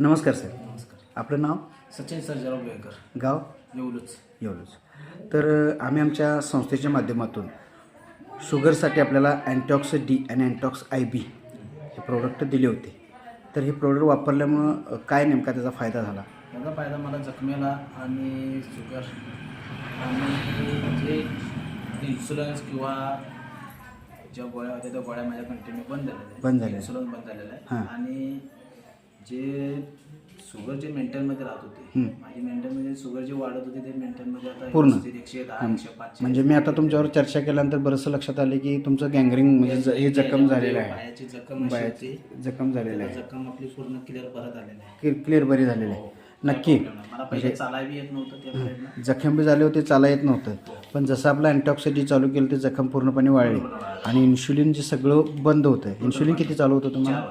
नमस्कार सर. नमस्कार आपलं नाव? सचिन सर्जाराव बेळकर. गाव? येऊलच एवढंच तर अ, आम्ही आमच्या संस्थेच्या माध्यमातून शुगरसाठी आपल्याला अँटॉक्स डी आणि अँटॉक्स आय बी हे प्रोडक्ट दिले होते. तर हे प्रोडक्ट वापरल्यामुळं अ, काय नेमका त्याचा फायदा झाला? याचा फायदा मला जखमेला आणि शुगर आणि जे इन्शुरन्स किंवा ज्या गोळ्या होत्या त्या गोळ्या माझ्या कंटिन्यू बंद झालेल्या आहेत. बंद झाल्या. इन्शुरन्स बंद झालेला हां. आहे आणि जे शुगर जे मेंटेनमध्ये राहत होते हं. माझी मेंटेनमध्ये शुगर जी वाढत होती ते मेंटेनमध्ये आता पूर्ण. एकशे दहा एकशे म्हणजे मी आता तुमच्यावर चर्चा केल्यानंतर बरंचसं लक्षात आले की तुमचं गँगरिंग म्हणजे ज- हे जखम झालेलं आहे. पायाची जखम अशी बायाची होती. जखम झालेलं आहे. जखम आपली पूर्ण क्लिअर परत आलेली आहे. क्लिअर बरी झालेली आहे. नक्की. मला पहिले चालावी येत नव्हतं त्या साईडनं जखम बी झाले होते चाला येत नव्हतं. पण जसं आपलं अँटॉक्सिटी चालू केलं ते जखम पूर्णपणे वाळली आणि इन्शुलिन जे सगळं बंद होतं. इन्शुलिन किती चालू होतं तुम्हाला?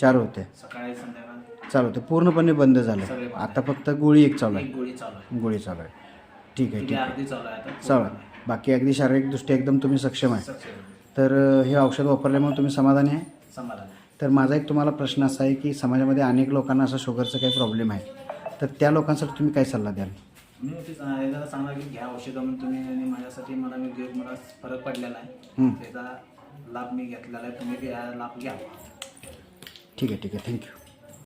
चार होते सकाळी संध्याकाळ चालू होते. पूर्णपणे बंद झालं. आता फक्त गोळी एक चालू एक गोळी चालू आहे. आहे गोळी चालू आहे. ठीक आहे ठीक आहे. चालू आहे आता. चालू आहे. बाकी अगदी शारीरिकदृष्ट्या एकदम तुम्ही सक्षम आहे. तर हे औषध वापरल्यामुळे तुम्ही समाधानी आहे? समाधान तर माझा एक तुम्हाला प्रश्न असा आहे की समाजामध्ये अनेक लोकांना असं शुगरचं काही प्रॉब्लेम आहे. तर त्या लोकांसाठी तुम्ही काय सल्ला द्याल? मी ते एखादा सांगा की घ्या औषधं म्हणून तुम्ही आणि माझ्यासाठी मला मी घेऊन मला फरक पडलेला आहे. त्याचा लाभ मी घेतलेला आहे. तुम्ही लाभ घ्या. ठीक आहे ठीक आहे. थँक्यू